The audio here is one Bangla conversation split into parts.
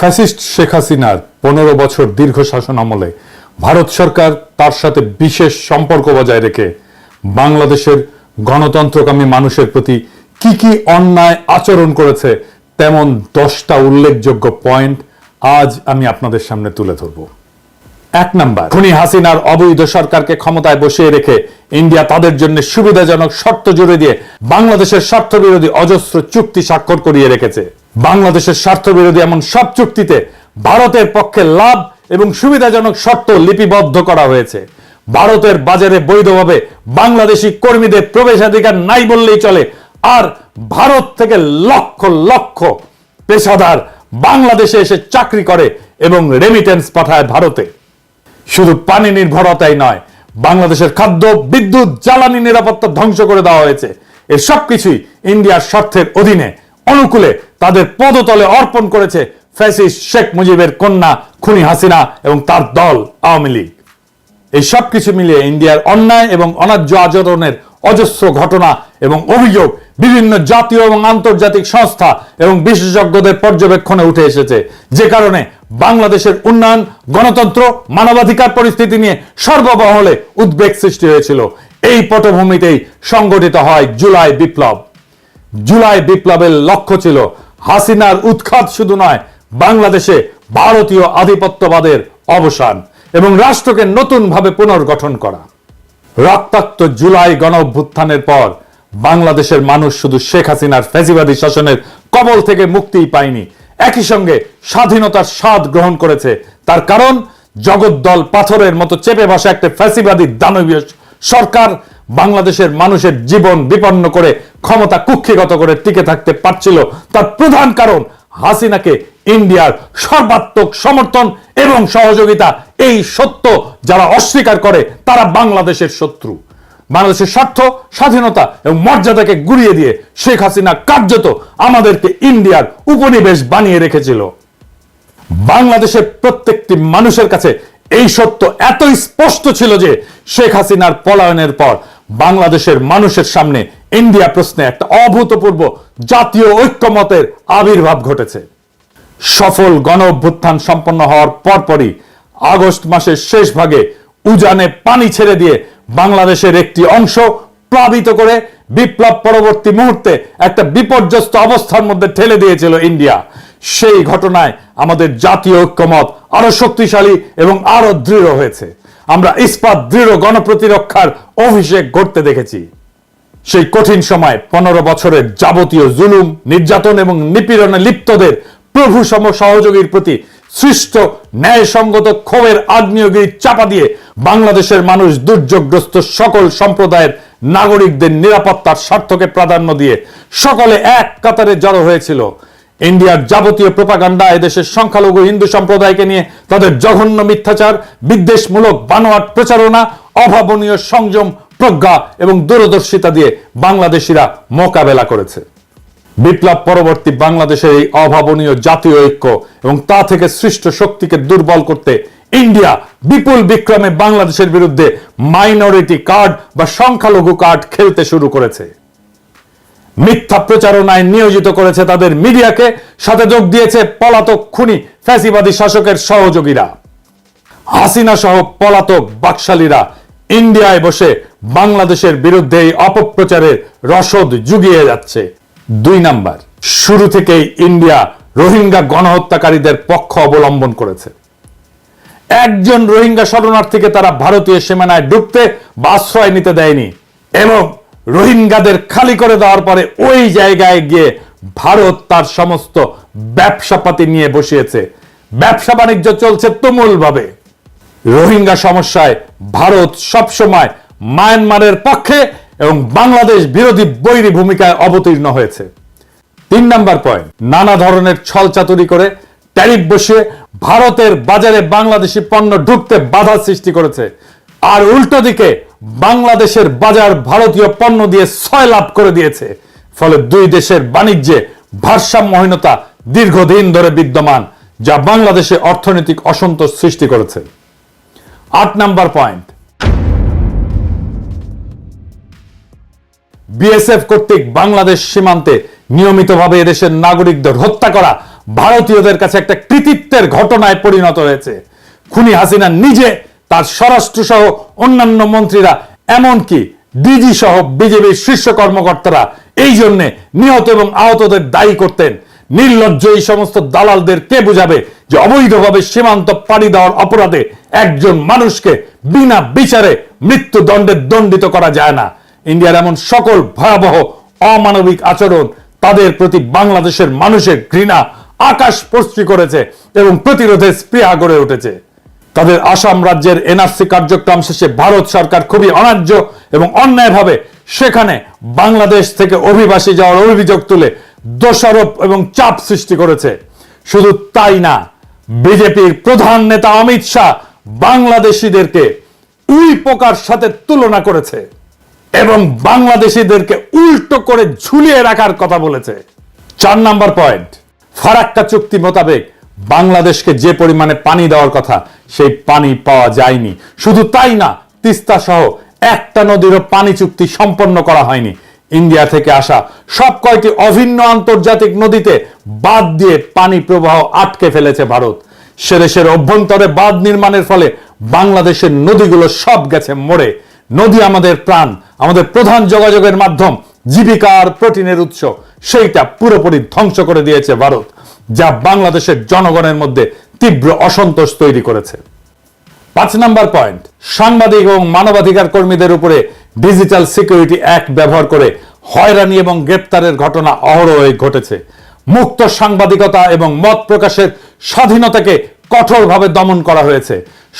ফ্যাসিস্ট শেখ হাসিনার পনেরো বছর দীর্ঘ শাসন আমলে ভারত সরকার তার সাথে বিশেষ সম্পর্ক বজায় রেখে বাংলাদেশের গণতন্ত্রকামী মানুষের প্রতি কি কি অন্যায় আচরণ করেছে তেমন দশটা উল্লেখযোগ্য পয়েন্ট আজ আমি আপনাদের সামনে তুলে ধরব। এক নাম্বার, খুনি হাসিনার অবৈধ সরকারকে ক্ষমতায় বসিয়ে রেখে ইন্ডিয়া তাদের জন্য সুবিধাজনক শর্ত জুড়ে দিয়ে বাংলাদেশের স্বার্থ বিরোধী অজস্র চুক্তি স্বাক্ষর করিয়ে রেখেছে। বাংলাদেশের স্বার্থ বিরোধী এমন সব চুক্তিতে ভারতের পক্ষে লাভ এবং সুবিধাজনক শর্ত লিপিবদ্ধ করা হয়েছে। ভারতের বাজারে বৈধভাবে বাংলাদেশি কর্মীদের প্রবেশাধিকার নাই বললেই চলে। আর ভারত থেকে লক্ষ লক্ষ পেশাদার বাংলাদেশে এসে চাকরি করে এবং রেমিটেন্স পাঠায় ভারতে। শুধু পানি নির্ভরতাই নয়, বাংলাদেশের খাদ্য, বিদ্যুৎ, জ্বালানি নিরাপত্তা ধ্বংস করে দেওয়া হয়েছে। এর সবকিছুই ইন্ডিয়ার স্বার্থের অধীনে, অনুকূলে তাদের পদতলে অর্পণ করেছে ফ্যাসিস্ট শেখ মুজিবের কন্যা খুনি হাসিনা এবং তার দল আওয়ামী লীগ। এই সব কিছু মিলিয়ে ইন্ডিয়ার অন্যায় এবং অনার্য আচরণের অজস্র ঘটনা এবং অভিযোগ বিভিন্ন জাতীয় এবং আন্তর্জাতিক সংস্থা এবং বিশেষজ্ঞদের পর্যবেক্ষণে উঠে এসেছে। যে কারণে বাংলাদেশের উন্নয়ন, গণতন্ত্র, মানবাধিকার পরিস্থিতি নিয়ে সর্ববহলে উদ্বেগ সৃষ্টি হয়েছিল। এই পটভূমিতেই সংগঠিত হয় জুলাই বিপ্লব। জুলাই বিপ্লবের লক্ষ্য ছিল হাসিনার উৎখাত শুধু নয়, বাংলাদেশে ভারতীয় আধিপত্যবাদের অবসান এবং রাষ্ট্রকে নতুনভাবে পুনর্গঠন করা। রক্তাক্ত জুলাই গণ অভ্যুত্থানের পর বাংলাদেশের মানুষ শুধু শেখ হাসিনার ফ্যাসিবাদী শাসনের কবল থেকে মুক্তিই পায়নি, একই সঙ্গে স্বাধীনতার স্বাদ গ্রহণ করেছে। তার কারণ, জগদ্দল পাথরের মতো চেপে বসা একটা ফ্যাসিবাদী দানবীয় সরকার বাংলাদেশের মানুষের জীবন বিপন্ন করে ক্ষমতা কুক্ষিগত করে টিকে থাকতে পারছিল। তার প্রধান কারণ হাসিনাকে ইন্ডিয়ার সর্বাত্মক সমর্থন এবং সহযোগিতা। এই সত্য যারা অস্বীকার করে, তারা বাংলাদেশের শত্রু। বাংলাদেশের স্বার্থ, স্বাধীনতা এবং মর্যাদাকে গুড়িয়ে দিয়ে শেখ হাসিনা কার্যত আমাদেরকে ইন্ডিয়ার উপনিবেশ বানিয়ে রেখেছিল। বাংলাদেশের প্রত্যেকটি মানুষের কাছে এই সত্য এতই স্পষ্ট ছিল যে শেখ হাসিনার পলায়নের পর বাংলাদেশের মানুষের সামনে ইন্ডিয়া প্রশ্নে একটা অভূতপূর্ব জাতীয় ঐক্যমতের আবির্ভাব ঘটেছে। সফল গণ অভ্যুত্থান সম্পন্ন হওয়ার পরপরই আগস্ট মাসের শেষ ভাগে উজানে পানি ছেড়ে দিয়ে বাংলাদেশের একটি অংশ প্লাবিত করে বিপ্লব পরবর্তী মুহূর্তে একটা বিপর্যস্ত অবস্থার মধ্যে ঠেলে দিয়েছিল ইন্ডিয়া। সেই ঘটনায় আমাদের জাতীয় ঐক্যমত আরও শক্তিশালী এবং আরও দৃঢ় হয়েছে। আমরা ইস্পাত দৃঢ় গণপ্রতিরক্ষার অভিষেক ঘটতে দেখেছি। সেই কঠিন সময় পনেরো বছরের যাবতীয় জুলুম, নির্যাতন এবং নিপীড়নে লিপ্তদের প্রভু সম সহযোগীর প্রতি সৃষ্ট ন্যায়সঙ্গত ক্ষোভের আগ্নেয়গিরি চাপা দিয়ে বাংলাদেশের মানুষ দুর্যোগগ্রস্ত সকল সম্প্রদায়ের নাগরিকদের নিরাপত্তার স্বার্থকে প্রাধান্য দিয়ে সকলে এক কাতারে জড়ো হয়েছিল। ইন্ডিয়ার যাবতীয় প্রপাগান্ডা এদেশের সংখ্যালঘু হিন্দু সম্প্রদায়কে নিয়ে তাদের জঘন্য মিথ্যাচার, বিদ্বেষমূলক বানোয়াট প্রচারণা, অভাবনীয় সংযম প্রজ্ঞা এবং দূরদর্শিতা দিয়ে বাংলাদেশিরা মোকাবেলা করেছে। বিপ্লব পরবর্তী বাংলাদেশের এই অভাবনীয় জাতীয় ঐক্য এবং তা থেকে সৃষ্ট শক্তিকে দুর্বল করতে ইন্ডিয়া বিপুল বিক্রমে বাংলাদেশের বিরুদ্ধে মাইনরিটি কার্ড বা সংখ্যালঘু কার্ড খেলতে শুরু করেছে। মিথ্যা প্রচারণায় নিয়োজিত করেছে তাদের মিডিয়াকে, সাথে যোগ দিয়েছে পলাতক খুনি, ফ্যাসিবাদী শাসকের সহযোগীরা। হাসিনা সহ পলাতক বাকশালীরা ইন্ডিয়ায় বসে বাংলাদেশের বিরুদ্ধে এই অপপ্রচারের রসদ জুগিয়ে যাচ্ছে। দুই নাম্বার, শুরু থেকেই ইন্ডিয়া রোহিঙ্গা গণহত্যাকারীদের পক্ষ অবলম্বন করেছে। একজন রোহিঙ্গা শরণার্থীকে তারা ভারতীয় সীমানায় ঢুকতে বা আশ্রয় নিতে দেয়নি এবং রোহিঙ্গাদের খালি করে দেওয়ার পরে ওই জায়গায় গিয়ে ভারত তার সমস্ত ব্যবসাপাতি নিয়ে বসিয়েছে। ব্যবসা বাণিজ্য চলছে তুমুল ভাবে রোহিঙ্গা সমস্যায় ভারত সবসময় মায়ানমারের পক্ষে এবং বাংলাদেশ বিরোধী বৈরী ভূমিকায় অবতীর্ণ হয়েছে। তিন নাম্বার পয়েন্ট, নানা ধরনের ছল চাতুরি করে ট্যারিফ বসিয়ে ভারতের বাজারে বাংলাদেশি পণ্য ঢুকতে বাধা সৃষ্টি করেছে। আর উল্টো দিকে, বাংলাদেশের বাজার ভারতীয় পণ্য দিয়ে ছয় লাভ করে দিয়েছে। ফলে দুই দেশের বাণিজ্যে ভারসাম্যহীনতা দীর্ঘদিন ধরে বিদ্যমান, যা বাংলাদেশে অর্থনৈতিক অসন্তোষ সৃষ্টি করেছে। আট নাম্বার পয়েন্ট বিএসএফ কর্তৃক বাংলাদেশ সীমান্তে নিয়মিতভাবে এদেশের নাগরিকদের হত্যা করা ভারতীয়দের কাছে একটা কৃতিত্বের ঘটনায় পরিণত হয়েছে। খুনি হাসিনা নিজে, তার স্বরাষ্ট্র সহ অন্যান্য মন্ত্রীরা, এমনকি ডিজি সহ বিজেপির শীর্ষ কর্মকর্তারা এই জন্যে নিহত এবং আহতদের দায়ী করতেন। নির্লজ্জ এই সমস্ত দালালদের কে বুঝাবে যে অবৈধভাবে সীমান্ত পাড়ি দেওয়ার অপরাধে একজন মানুষকে বিনা বিচারে মৃত্যুদণ্ডে দণ্ডিত করা যায় না? ইন্ডিয়ার এমন সকল ভয়াবহ অমানবিক আচরণ তাদের প্রতি বাংলাদেশের মানুষের ঘৃণা আকাশ স্পর্শী করেছে এবং প্রতিরোধের স্পৃহা গড়ে উঠেছে। তাদের আসাম রাজ্যের এনআরসি কার্যক্রম শেষে ভারত সরকার খুবই অন্যায্য এবং অন্যায়ভাবে সেখানে বাংলাদেশ থেকে অভিবাসী যাওয়ার অভিযোগ তুলে দোষারোপ এবং চাপ সৃষ্টি করেছে। শুধু তাই না, বিজেপির প্রধান নেতা অমিত শাহ বাংলাদেশিদেরকে উই পোকার সাথে তুলনা করেছে। এবং বাংলাদেশিদেরকে উল্টো করে ঝুলিয়ে রাখার কথা বলেছে। চার নাম্বার পয়েন্ট, ফারাক্কা চুক্তি মোতাবেক বাংলাদেশকে যে পরিমাণে পানি দেওয়ার কথা, সেই পানি পাওয়া যায়নি। শুধু তাই না, তিস্তা সহ একটা নদীরও পানি চুক্তি সম্পন্ন করা হয়নি। ইন্ডিয়া থেকে আসা সব কয়টি অভিন্ন আন্তর্জাতিক নদীতে বাদ দিয়ে পানি প্রবাহ আটকে ফেলেছে ভারত। সে দেশের অভ্যন্তরে বাঁধ নির্মাণের ফলে বাংলাদেশের নদীগুলো সব গেছে মরে। নদী আমাদের প্রাণ, আমাদের প্রধান যোগাযোগের মাধ্যম, জীবিকার প্রোটিনের উৎস। সেইটা পুরোপুরি ধ্বংস করে দিয়েছে ভারত, যা বাংলাদেশের জনগণের মধ্যে তীব্র অসন্তোষ তৈরি করেছে। পাঁচ নাম্বার পয়েন্ট, সাংবাদিক এবং মানবাধিকার কর্মীদের উপরে ডিজিটাল সিকিউরিটি অ্যাক্ট ব্যবহার করে হয়রানি এবং গ্রেপ্তারের ঘটনা অহরহই ঘটেছে। মুক্ত সাংবাদিকতা এবং মত প্রকাশের স্বাধীনতাকে কঠোরভাবে দমন করা হয়েছে।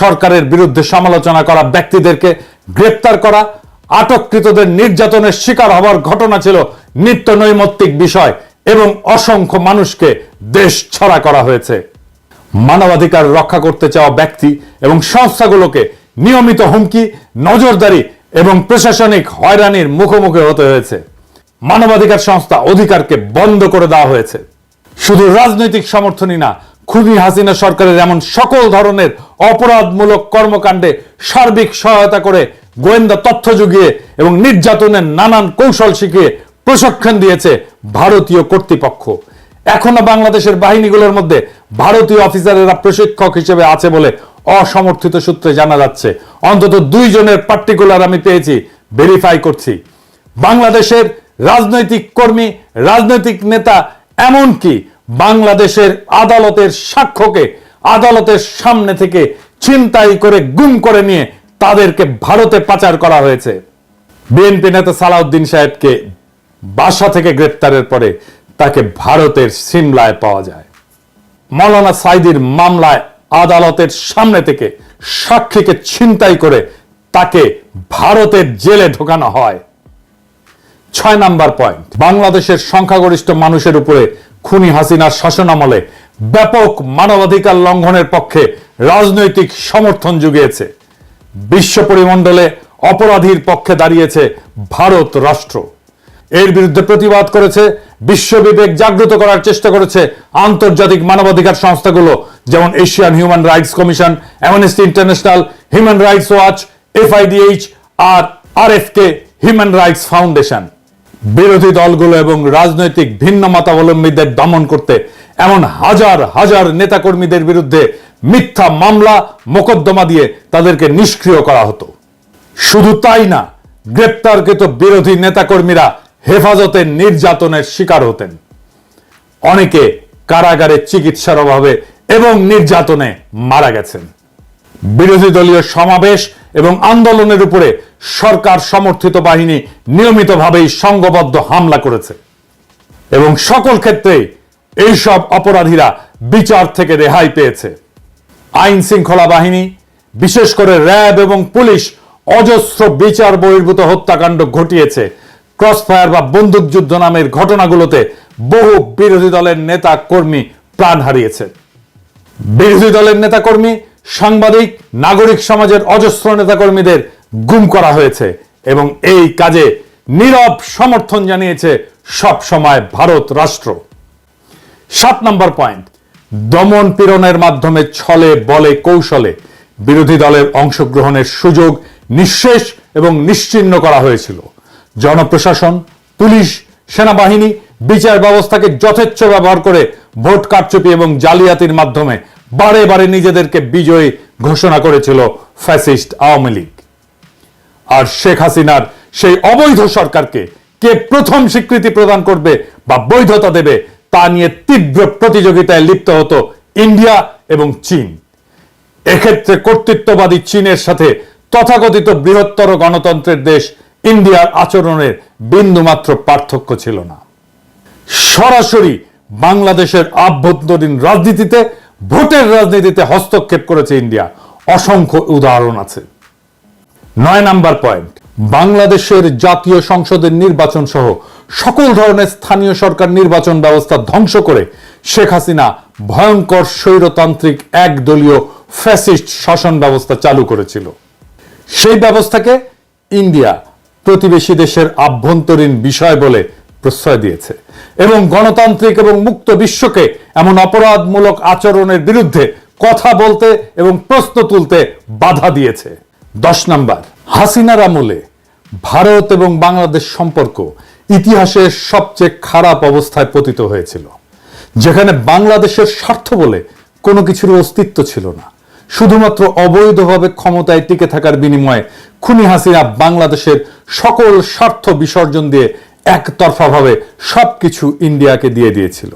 সরকারের বিরুদ্ধে সমালোচনা করা ব্যক্তিদেরকে গ্রেপ্তার করা, আটককৃতদের নির্যাতনের শিকার হওয়ার ঘটনা ছিল নিত্য নৈমিত্তিক বিষয় এবং অসংখ্য মানুষকে দেশ ছড়া করা হয়েছে। মানবাধিকার রক্ষা করতে চাওয়া ব্যক্তি এবং সংস্থাগুলোকে নিয়মিত হুমকি, নজরদারি এবং প্রশাসনিক হয়রানির মুখোমুখি হতে হয়েছে। মানবাধিকার সংস্থা অধিকারকে বন্ধ করে দেওয়া হয়েছে। শুধু রাজনৈতিক সমর্থনই না, খুনি হাসিনা সরকারের এমন সকল ধরনের অপরাধমূলক কর্মকাণ্ডে সার্বিক সহায়তা করে গোয়েন্দা তথ্য যুগিয়ে এবং নির্যাতনের নানান কৌশল শিখিয়ে প্রশিক্ষণ দিয়েছে ভারতীয় কর্তৃপক্ষ। এখনও বাংলাদেশের বাহিনীগুলোর মধ্যে ভারতীয় অফিসারেরা প্রশিক্ষক হিসেবে আছে বলে অসমর্থিত সূত্রে জানা যাচ্ছে। অন্তত দুইজনের পার্টিকুলার আমি পেয়েছি ভেরিফাই করছি। বাংলাদেশের রাজনৈতিক কর্মী, রাজনৈতিক নেতা এমনকি বাংলাদেশের আদালতের সাক্ষ্যকে আদালতের সামনে থেকে ছিনতাই করে গুম করে নিয়ে তাদেরকে ভারতে পাচার করা হয়েছে। বিএনপি নেতা সালাউদ্দিন সাহেবকে বাসা থেকে গ্রেপ্তারের পরে তাকে ভারতের সিমলায় পাওয়া যায়। মৌলানা সাইদির মামলায় আদালতের সামনে থেকে সাক্ষীকে ছিনতাই করে তাকে ভারতের জেলে ঢোকানো হয়। ছয় নাম্বার পয়েন্ট বাংলাদেশের সংখ্যাগরিষ্ঠ মানুষের উপরে খুনি হাসিনার শাসনামলে ব্যাপক মানবাধিকার লঙ্ঘনের পক্ষে রাজনৈতিক সমর্থন জুগিয়েছে। বিশ্ব পরিমণ্ডলে অপরাধীর পক্ষে দাঁড়িয়েছে ভারত রাষ্ট্র। এর বিরুদ্ধে প্রতিবাদ করেছে বিশ্ববিবেক জাগ্রত করার চেষ্টা করেছে আন্তর্জাতিক মানবাধিকার সংস্থাগুলো, যেমন Asian human rights commission, Amnesty International, human rights watch, FIDH আর আরএফকে হিউম্যান রাইটস ফাউন্ডেশন। বিরোধী দলগুলো এবং রাজনৈতিক ভিন্ন মতাবলম্বীদের দমন করতে এমন হাজার হাজার নেতাকর্মীদের বিরুদ্ধে মিথ্যা মামলা, মোকদ্দমা দিয়ে তাদেরকে নিষ্ক্রিয় করা হতো। শুধু তাই না, গ্রেপ্তারকৃত বিরোধী নেতাকর্মীরা হেফাজতে নির্যাতনের শিকার হতেন। অনেকে কারাগারে চিকিৎসার অভাবে এবং নির্যাতনে মারা গেছেন। বিরোধী দলীয় সমাবেশ এবং আন্দোলনের উপরে সরকার সমর্থিত বাহিনী নিয়মিতভাবেই সংঘবদ্ধ হামলা করেছে। এবং সকল ক্ষেত্রেই এইসব অপরাধীরা বিচার থেকে রেহাই পেয়েছে। আইন শৃঙ্খলা বাহিনী, বিশেষ করে র্যাব এবং পুলিশ, অজস্র বিচার বহির্ভূত হত্যাকাণ্ড ঘটিয়েছে। ক্রসফায়ার বা বন্দুকযুদ্ধ নামের ঘটনাগুলোতে বহু বিরোধী দলের নেতা কর্মী প্রাণ হারিয়েছে। বিরোধী দলের নেতাকর্মী সাংবাদিক, নাগরিক সমাজের অজস্র নেতাকর্মীদের গুম করা হয়েছে এবং এই কাজে নীরব সমর্থন জানিয়েছে সব সময় ভারত রাষ্ট্র। সাত নম্বর পয়েন্ট, দমন পীড়নের মাধ্যমে ছলে বলে কৌশলে বিরোধী দলের অংশগ্রহণের সুযোগ নিঃশেষ এবং নিশ্চিহ্ন করা হয়েছিল। জনপ্রশাসন, পুলিশ, সেনাবাহিনী, বিচার ব্যবস্থাকে যথেচ্ছ ব্যবহার করে ভোট কারচুপি এবং জালিয়াতির মাধ্যমে বারে বারে নিজেদেরকে বিজয়ী ঘোষণা করেছিল ফ্যাসিস্ট আওয়ামী লীগ। আর শেখ হাসিনার সেই অবৈধ সরকারকে কে প্রথম স্বীকৃতি প্রদান করবে বা বৈধতা দেবে তা নিয়ে তীব্র প্রতিযোগিতায় লিপ্ত হতো ইন্ডিয়া এবং চীন। এক্ষেত্রে কর্তৃত্ববাদী চীনের সাথে তথাকথিত বৃহত্তর গণতন্ত্রের দেশ ইন্ডিয়ার আচরণের বিন্দুমাত্র পার্থক্য ছিল না। সরাসরি বাংলাদেশের আভ্যন্তরীণ রাজনীতিতে ভোটের রাজনীতিতে হস্তক্ষেপ করেছে ইন্ডিয়া। অসংখ্য উদাহরণ আছে। নয় নাম্বার পয়েন্ট, বাংলাদেশের জাতীয় সংসদের নির্বাচন সহ সকল ধরনের স্থানীয় সরকার নির্বাচন ব্যবস্থা ধ্বংস করে শেখ হাসিনা ভয়ঙ্কর স্বৈরতান্ত্রিক একদলীয় ফ্যাসিস্ট শাসন ব্যবস্থা চালু করেছিল। সেই ব্যবস্থাকে ইন্ডিয়া প্রতিবেশী দেশের আভ্যন্তরীণ বিষয় বলে প্রশ্রয় দিয়েছে। এবং গণতান্ত্রিক এবং মুক্ত বিশ্বকে এমন অপরাধমূলক আচরণের বিরুদ্ধে কথা বলতে এবং প্রশ্ন তুলতে বাধা দিয়েছে। দশ নাম্বার, হাসিনার আমলে ভারত এবং বাংলাদেশ সম্পর্ক ইতিহাসের সবচেয়ে খারাপ অবস্থায় পতিত হয়েছিল, যেখানে বাংলাদেশের স্বার্থ বলে কোনো কিছুর অস্তিত্ব ছিল না। শুধুমাত্র অবৈধভাবে ক্ষমতায় টিকে থাকার বিনিময়ে খুনি হাসিনা বাংলাদেশের সকল স্বার্থ বিসর্জন দিয়ে একতরফাভাবে সব কিছু ইন্ডিয়াকে দিয়ে দিয়েছিল।